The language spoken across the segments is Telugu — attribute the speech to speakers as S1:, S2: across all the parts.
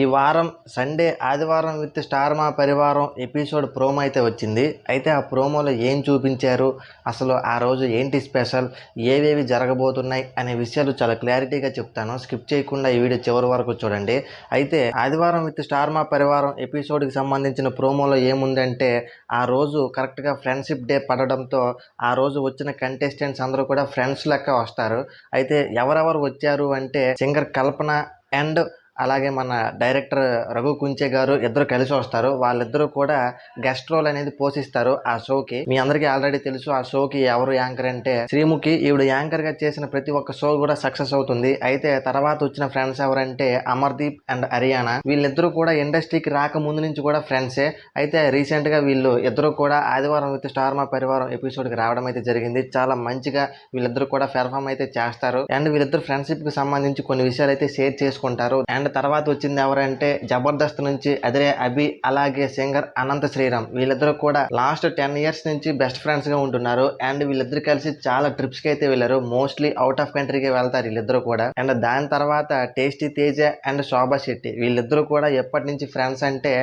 S1: ఈ వారం సండే ఆదివారం విత్ స్టార్ మా పరివారం ఎపిసోడ్ ప్రోమో అయితే వచ్చింది. అయితే ఆ ప్రోమోలో ఏం చూపించారు? అసలు ఆ రోజు ఏంటి స్పెషల్? ఏవేవి జరగబోతున్నాయి? అనే విషయాలు చాలా క్లారిటీగా చెప్తాను. స్కిప్ చేయకుండా ఈ వీడియో చివరి వరకు చూడండి. అయితే ఆదివారం విత్ స్టార్ మా పరివారం ఎపిసోడ్కి సంబంధించిన ప్రోమోలో ఏముందంటే ఆ రోజు కరెక్ట్గా ఫ్రెండ్షిప్ డే పడడంతో ఆ రోజు వచ్చిన కంటెస్టెంట్స్ అందరూ కూడా ఫ్రెండ్స్ లెక్క వస్తారు. అయితే ఎవరెవరు వచ్చారు అంటే సింగర్ కల్పన అండ్ అలాగే మన డైరెక్టర్ రఘు కుంచే గారు ఇద్దరు కలిసి వస్తారు. వాళ్ళిద్దరూ కూడా గెస్ట్ రోల్ అనేది పోషిస్తారు ఆ షోకి. మీ అందరికీ ఆల్రెడీ తెలుసు ఆ షోకి ఎవరు యాంకర్ అంటే శ్రీముఖి. ఈవిడ యాంకర్గా చేసిన ప్రతి ఒక్క షో కూడా సక్సెస్ అవుతుంది. అయితే తర్వాత వచ్చిన ఫ్రెండ్స్ ఎవరంటే అమర్దీప్ అండ్ హరియానా. వీళ్ళిద్దరూ కూడా ఇండస్ట్రీకి రాక ముందు నుంచి కూడా ఫ్రెండ్సే. అయితే రీసెంట్గా వీళ్ళు ఇద్దరు కూడా ఆదివారం విత్ స్టార్ మా పరివారం ఎపిసోడ్కి రావడం అయితే జరిగింది. చాలా మంచిగా వీళ్ళిద్దరూ కూడా పెర్ఫామ్ అయితే చేస్తారు. అండ్ వీళ్ళిద్దరు ఫ్రెండ్షిప్కి సంబంధించి కొన్ని విషయాలు అయితే షేర్ చేసుకుంటారు. అండ్ తర్వాత వచ్చింది ఎవరంటే జబర్దస్త్ నుంచి అదిరే అభి అలాగే సింగర్ అనంత శ్రీరామ్. వీళ్ళిద్దరూ కూడా లాస్ట్ టెన్ ఇయర్స్ నుంచి బెస్ట్ ఫ్రెండ్స్గా ఉంటున్నారు. అండ్ వీళ్ళిద్దరు కలిసి చాలా ట్రిప్స్కి అయితే వెళ్ళారు. మోస్ట్లీ అవుట్ ఆఫ్ కంట్రీకి వెళ్తారు వీళ్ళిద్దరూ కూడా. అండ్ దాని తర్వాత టేస్టీ తేజ అండ్ శోభా శెట్టి. వీళ్ళిద్దరూ కూడా ఎప్పటి నుంచి ఫ్రెండ్స్ అంటే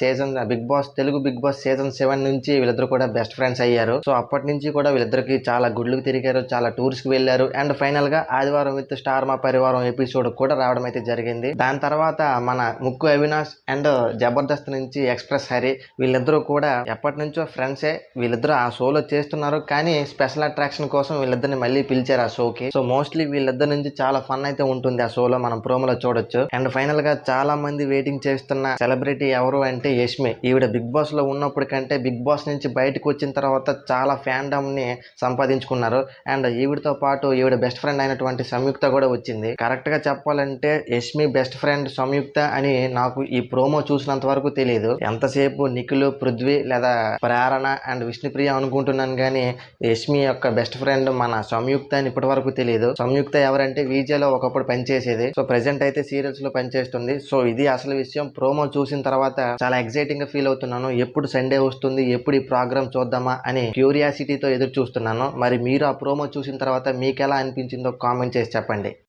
S1: season Bigg Boss Telugu Bigg Boss season seven నుంచి వీళ్ళిద్దరు కూడా బెస్ట్ ఫ్రెండ్స్ అయ్యారు. సో అప్పటి నుంచి కూడా వీళ్ళిద్దరికి చాలా గుడ్లకు తిరిగారు చాలా టూర్స్కి వెళ్ళారు. అండ్ ఫైనల్గా ఆదివారం విత్ స్టార్ మా పరివారం ఎపిసోడ్ కూడా రావడం అయితే జరిగింది. దాని తర్వాత మన ముక్కు అవినాష్ అండ్ జబర్దస్త్ నుంచి ఎక్స్ప్రెస్ హరి వీళ్ళిద్దరూ కూడా ఎప్పటి నుంచో ఫ్రెండ్సే. వీళ్ళిద్దరూ ఆ షోలో చేస్తున్నారు. కానీ స్పెషల్ అట్రాక్షన్ కోసం వీళ్ళిద్దరిని మళ్ళీ పిలిచారు ఆ షోకి. సో మోస్ట్లీ వీళ్ళిద్దరి నుంచి చాలా ఫన్ అయితే ఉంటుంది ఆ షోలో మనం ప్రోమోలో చూడొచ్చు. అండ్ ఫైనల్గా చాలా మంది వెయిటింగ్ చేస్తున్న సెలబ్రిటీ ఎవరు అంటే యష్మి. ఈవిడ బిగ్ బాస్లో ఉన్నప్పుడు కంటే బిగ్ బాస్ నుంచి బయటకు వచ్చిన తర్వాత చాలా ఫ్యాండమ్ని సంపాదించుకున్నారు. అండ్ ఈవిడతో పాటు ఈవిడ బెస్ట్ ఫ్రెండ్ అయినటువంటి సంయుక్త కూడా వచ్చింది. కరెక్ట్గా చెప్పాలంటే యష్మి బెస్ట్ ఫ్రెండ్ సంయుక్త అని నాకు ఈ ప్రోమో చూసినంత వరకు తెలియదు ఎంతసేపు నిఖిల్ పృథ్వీ లేదా ప్రేరణ అండ్ విష్ణుప్రియ అనుకుంటున్నాను కానీ యష్మి యొక్క బెస్ట్ ఫ్రెండ్ మన సంయుక్త అని ఇప్పటి వరకు తెలియదు సంయుక్త ఎవరంటే విజయలో ఒకప్పుడు పనిచేసేది. సో ప్రెసెంట్ అయితే సీరియల్స్లో పనిచేస్తుంది. సో ఇది అసలు విషయం. ప్రోమో చూసిన తర్వాత చాలా ఎక్సైటింగ్గా ఫీల్ అవుతున్నాను. ఎప్పుడు సండే వస్తుంది? ఎప్పుడు ఈ ప్రోగ్రామ్ చూద్దామా? అని క్యూరియాసిటీతో ఎదురు చూస్తున్నాను మరి మీరు ఆ ప్రోమో చూసిన తర్వాత మీకు ఎలా అనిపించిందో కామెంట్ చేసి చెప్పండి.